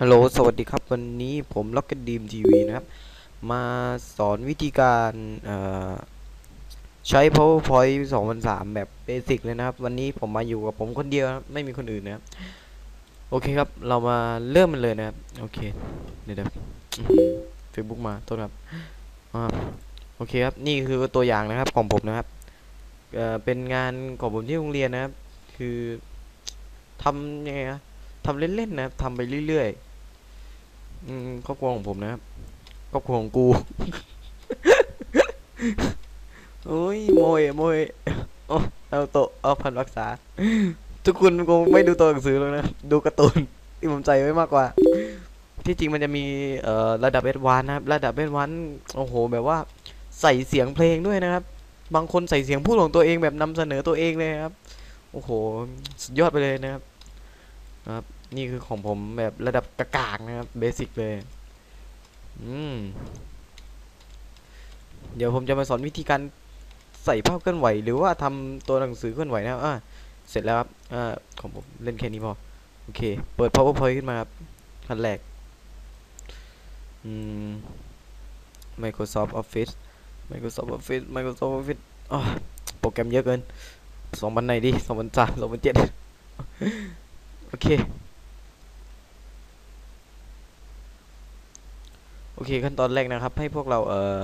ฮัลโหล สวัสดีครับ วันนี้ผม Rocket Dream TV นะครับ มาสอนวิธีการใช้ PowerPoint 2003 แบบเบสิกเลยนะครับ วันนี้ผมมาอยู่กับผมคนเดียวไม่มีคนอื่นนะครับ โอเคครับ เรามาเริ่มมันเลยนะครับ โอเค เดี๋ยวเฟซบุ๊กมา โทษครับอโอเคครับ นี่คือตัวอย่างนะครับของผมนะครับเเป็นงานของผมที่โรงเรียนนะครับ คือทำยังไงนะ ทำเล่นๆนะทำไปเรื่อยๆอืมครอบครัวของผมนะครับครอบครัวของกูโอ้ยโมยโมยโอ้เอาโตะเอาพันรักษา ทุกคนคงไม่ดูตัวหนังสือหรอกนะ ดูการ์ตูนที่ผมใจไว้มากกว่า ที่จริงมันจะมีเอ่อระดับเอสวานนะครับ ระดับเอสวานโอ้โห แบบว่าใส่เสียงเพลงด้วยนะครับ บางคนใส่เสียงพูดของตัวเองแบบนำเสนอตัวเองเลยครับ โอ้โห สุดยอดไปเลยนะครับครับ นี่คือของผมแบบระดับกากากนะครับเบสิกเลย อืม เดี๋ยวผมจะมาสอนวิธีการใส่ภาพเคลื่อนไหว หรือว่าทำตัวหนังสือเคลื่อนไหวนะครับอ่าเสร็จแล้วครับอ่าของผมเล่นแค่นี้พอ โอเค เปิด powerpoint ขึ้นมาครับขั้นแรก อืม Microsoft Office Microsoft Office Microsoft Office อ๋อโปรแกรมเยอะเกินสองพันไหนดิสองพันสามสองพันเจ็ดโอเค โอ เคขั้นตอนแรกนะครับ ให้พวกเราเอ่อ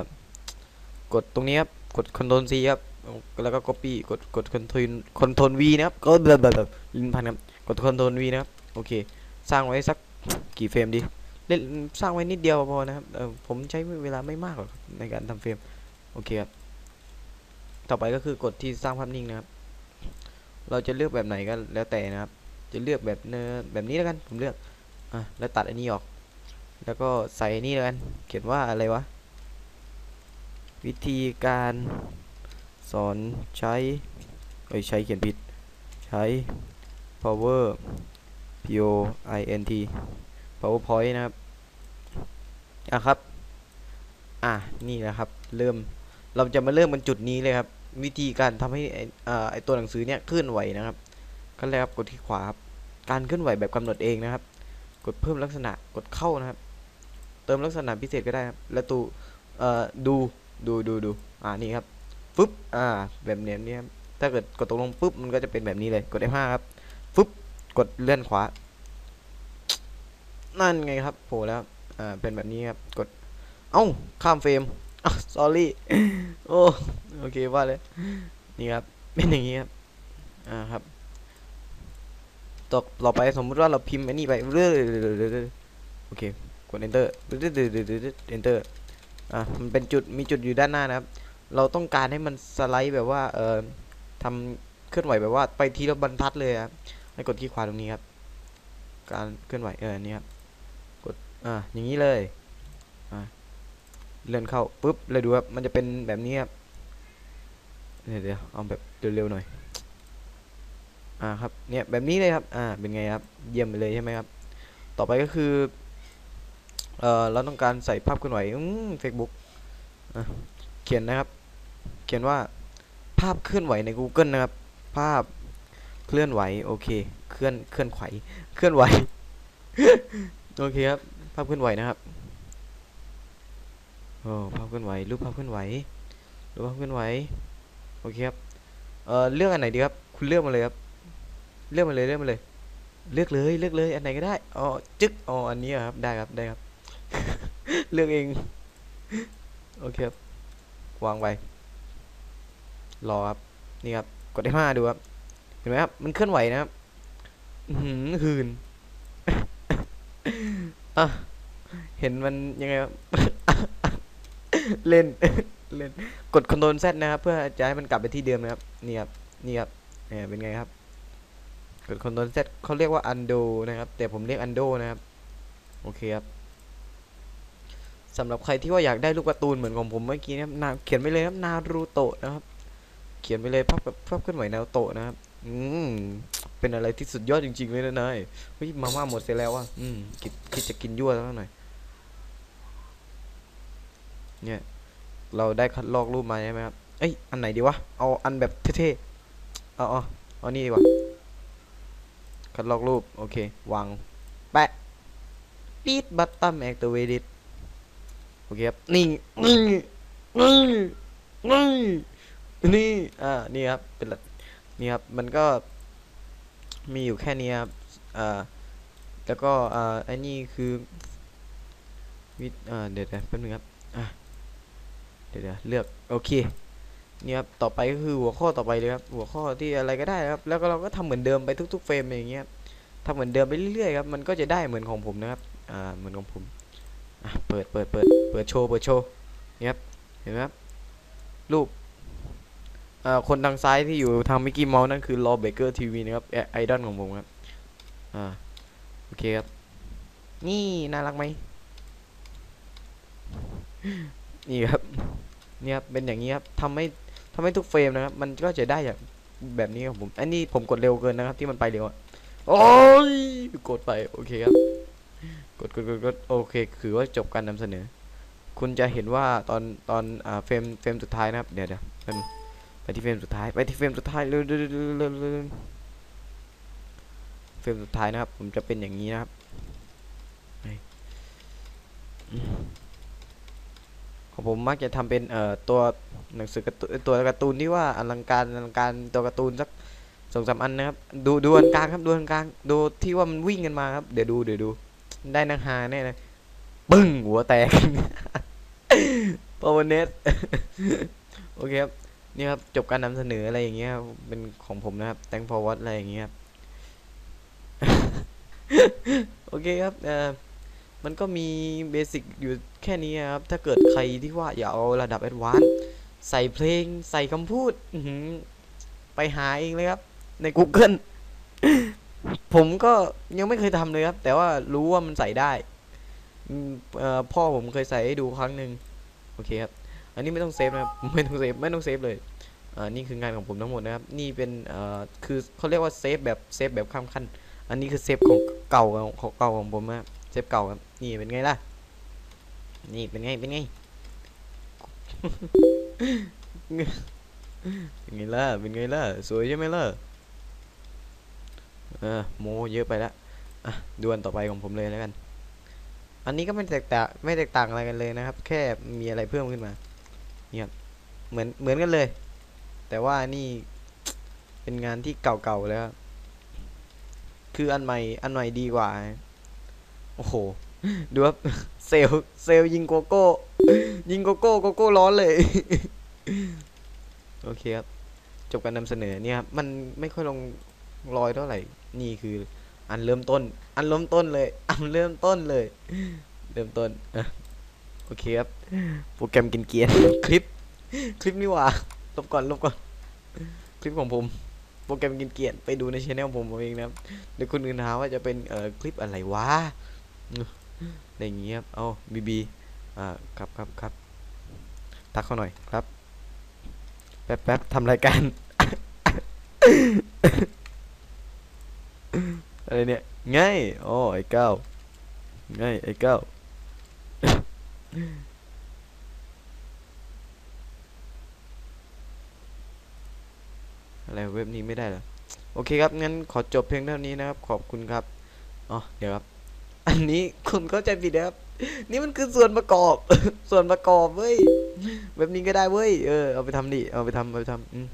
กดตรงนี้ครับ กด Ctrl C ครับ แล้วก็ Copy กดกด Ctrl Ctrl V นะครับ ก็แบบแบบลิ้นพันครับ กด Ctrl V นะครับ โอเค สร้างไว้สักกี่เฟรมดี เล่นสร้างไว้นิดเดียวพอนะครับเออผมใช้เวลาไม่มากหรอกในการทำเฟรม โอเคครับ ต่อไปก็คือกดที่สร้างภาพนิ่งนะครับ เราจะเลือกแบบไหนก็แล้วแต่นะครับ จะเลือกแบบเนื้อแบบนี้แล้วกัน ผมเลือก อะ แล้วตัดอันนี้ออก แล้วก็ใส่นี่แล้วกัน เขียนว่าอะไรวะ วิธีการสอนใช้เอ้ยใช้เขียนผิด ใช้ power p o i n t powerpoint นะครับ อะครับ อะนี่แหละครับ เริ่ม เราจะมาเริ่มกันจุดนี้เลยครับ วิธีการทำให้ไอ้อ่าไอตัวหนังสือเนี้ยเคลื่อนไหวนะครับขั้นแรกครับกดที่ขวาครับ การเคลื่อนไหวแบบกำหนดเองนะครับ กดเพิ่มลักษณะ กดเข้านะครับ ติมลักษณะพิเศษก็ได้ครับแล้วตูเอ่อดูดูดูดูอ่านี่ครับฟึบอ่าแบบเนี้ยนี่ครับถ้าเกิดกดตกลงปุ๊บมันก็จะเป็นแบบนี้เลยกด F5 ครับฟึบกดเลื่อนขวา นั่นไงครับโผล่แล้วอ่าเป็นแบบนี้ครับกดเอ้าข้ามเฟรมอ้าว sorry โอ้โอเคว่าเลยนี่ครับเป็นอย่างนี้ครับอ่าครับต่อต่อไปสมมุติว่าเราพิมพ์อันนี้ไปเรื่อยๆโอเค กด enter enter อะมันเป็นจุดมีจุดอยู่ด้านหน้านะครับ เราต้องการให้มันสไลด์แบบว่าเอ่อทำเคลื่อนไหวแบบว่าไปทีละบรรทัดเลยครับให้กดที่ขวาตรงนี้ครับ การเคลื่อนไหวเออนี่ครับกดอ่าอย่างนี้เลยอ่าเลื่อนเข้าปุ๊บเลยดูครับมันจะเป็นแบบนี้ครับเดี๋ยวเดี๋ยวเอาแบบเร็วๆหน่อยอ่าครับเนี่ยแบบนี้เลยครับอ่าเป็นไงครับเยี่ยมไปเลยใช่ไหมครับ ต่อไปก็คือ เอ่อเราต้องการใส่ภาพเคลื่อนไหวอืมเฟซบุ๊กเขียนนะครับ เขียนว่าภาพเคลื่อนไหวใน Google นะครับ ภาพเคลื่อนไหวโอเค เคลื่อนเคลื่อนไหวเคลื่อนไหวโอเคครับ ภาพเคลื่อนไหวนะครับโอ้ภาพเคลื่อนไหวรูปภาพเคลื่อนไหวรูปภาพเคลื่อนไหวโอเคครับเอ่อเลือกอันไหนดีครับ คุณเลือกมาเลยครับ เลือกมาเลยเลือกมาเลย เลือกเลยเลือกเลยอันไหนก็ได้อ๋อจึ๊กอ๋ออันนี้ครับได้ครับได้ครับ เลือกเอง โอเคครับ วางไป รอครับ นี่ครับ กดได้ห้าดูครับ เห็นไหมครับ มันเคลื่อนไหวนะครับ หือหืนอะเห็นมันยังไงครับ เล่น เล่น กด Ctrl Z นะครับ เพื่อจะให้มันกลับไปที่เดิมนะครับ นี่ครับ นี่ครับเนี่ยเป็นไงครับ กด Ctrl Z เขาเรียกว่า undo นะครับ แต่ผมเรียก undo นะครับ โอเคครับ สำหรับใครที่ว่าอยากได้ลูกกร์ตูนเหมือนของผมเมื่อกี้นะครับนาเขียนไปเลยครับนารูโตะนะครับ เขียนไปเลยภาพแบบภาพเคลื่อนไหวนารูโตะนะครับ อืมเป็นอะไรที่สุดยอดจริงๆเลยนะนายเฮ้ยมาม่าหมดเสียแล้วอะอืมคิดคิดจะกินยั่วแล้วหน่อย เนี่ย เราได้คัดลอกรูปมาใช่ไหมครับเอ้ยอันไหนดีวะเอาอันแบบเท่ๆเอาเอาเอานี่ดีกว่าคัดลอกรูปโอเควางแปะปีดบัตตัมแอคตัวเวดิต โอเคครับนี่นี่นี่นี่นี่อ่านี่ครับเป็นนี่ครับมันก็มีอยู่แค่นี้ครับอ่าแล้วก็อ่าไอ้นี่คือวิอ่าเดี๋ยวเดี๋ยวแป๊บนึงครับอะเดี๋ยวเเลือกโอเคนี่ครับต่อไปก็คือหัวข้อต่อไปเลยครับหัวข้อที่อะไรก็ได้ครับ แล้วก็เราก็ทำเหมือนเดิมไปทุกๆเฟรมอย่างเงี้ยทำเหมือนเดิมไปเรื่อยๆครับมันก็จะได้เหมือนของผมนะครับอ่าเหมือนของผม อะเปิดเปิดเปิดเปิดโชว์เปิดโชว์นี่ครับเห็นไหมครับรูปอ่าคนทางซ้ายที่อยู่ทางมิกกี้เมาส์นั่นคือรอเบเกอร์ทีวีนะครับไอดอลของผมครับอ่าโอเคครับ นี่น่ารักไหมนี่ครับนี่ครับเป็นอย่างนี้ครับทำให้ทำให้ทุกเฟรมนะครับ มันก็จะได้อย่างแบบนี้ครับผม อันนี้ผมกดเร็วเกินนะครับ ที่มันไปเร็วอะโอ้ยกดไป โอเคครับ กดกดกดกดโอเคคือว่าจบการนำเสนอ คุณจะเห็นว่าตอนตอนอ่าเฟรมเฟรมสุดท้ายนะครับ เดี๋ยวเดี๋ยวไปที่เฟรมสุดท้ายไปที่เฟรมสุดท้ายเร็วเร็วเร็วเร็วเร็วเร็วเฟรมสุดท้ายนะครับ ผมจะเป็นอย่างนี้นะครับของผมมักจะทำเป็นเอ่อตัวหนังสือการ์ตูนตัวการ์ตูนที่ว่าอลังการอลังการตัวการ์ตูนสักสองสามอันนะครับ ดูดูอันกลางครับดูอันกลางดูที่ว่ามันวิ่งกันมาครับ เดี๋ยวดูเดี๋ยวดู ได้นางฮาแน่เลยปึ้งหัวแตกปาวเนสโอเคครับนี่ครับจบการนำเสนออะไรอย่างเงี้ยเป็นของผมนะครับ thank for what อะไรอย่างเงี้ยครับโอเคครับเอ่อมันก็มีเบสิกอยู่แค่นี้ครับ ถ้าเกิดใครที่ว่าอยากเอาระดับแอดวานซ์ใส่เพลงใส่คำพูดไปหาเองเลยครับ ใน Google ผมก็ยังไม่เคยทำเลยครับ แต่ว่ารู้ว่ามันใส่ได้พ่อผมเคยใส่ให้ดูครั้งหนึ่งโอเคครับ อันนี้ไม่ต้องเซฟนะครับไม่ต้องเซฟไม่ต้องเซฟเลยอ่านี่คืองานของผมทั้งหมดนะครับ นี่เป็นอ่อคือเขาเรียกว่าเซฟแบบเซฟแบบข้ามขั้น อันนี้คือเซฟของเก่าของเก่าของผมนะเซฟเก่าครับนี่เป็นไงล่ะ นี่เป็นไงเป็นไงเป็นไงล่ะเป็นไงล่ะสวยใช่ไหมล่ะ เออโมเยอะไปละอะดวนต่อไปของผมเลยแล้วกัน อันนี้ก็ไม่แตกต่างไม่แตกต่างอะไรกันเลยนะครับ แค่มีอะไรเพิ่มขึ้นมาเนี่ยครับเหมือนเหมือนกันเลย แต่ว่านี่เป็นงานที่เก่าๆแล้วคืออันใหม่อันใหม่ดีกว่า โอ้โหดูครับเซลเซลลยิงโกโก้ ยิงโกโก้โกโก้ร้อนเลย โอเคครับ จบการนำเสนอเนี่ยครับ มันไม่ค่อยลงรอยเท่าไหร่ นี่คืออันเริ่มต้น อันเริ่มต้นเลย อันเริ่มต้นเลย เริ่มต้นโอเคครับ โปรแกรมกินเกียนคลิป คลิปนี่หว่าลบก่อนลบก่อน คลิปของผม โปรแกรมกินเกียนไปดูในช anel ผมเอาเองนะครับเดี๋ยวคนอื่นหาว่าจะเป็นเอ่อคลิปอะไรวะอะไรอย่างเงี้ยครับเอาบีบีอ่าครับครับครับทักเขาหน่อยครับ แป๊บแป๊บทำรายการ อะไรเนี่ยง่ายอ๋อไอ้เก้าง่ายไอ้เก้าอะไรเว็บนี้ไม่ได้เหรอโอเคครับ งั้นขอจบเพียงเท่านี้นะครับ ขอบคุณครับอ๋อเดี๋ยวครับ อันนี้คุณเข้าใจผิดนะครับ นี่มันคือส่วนประกอบ ส่วนประกอบเว้ยเว็บนี้ก็ได้เว้ยเออเอาไปทำดิเอาไปทำเอาไปทำอืม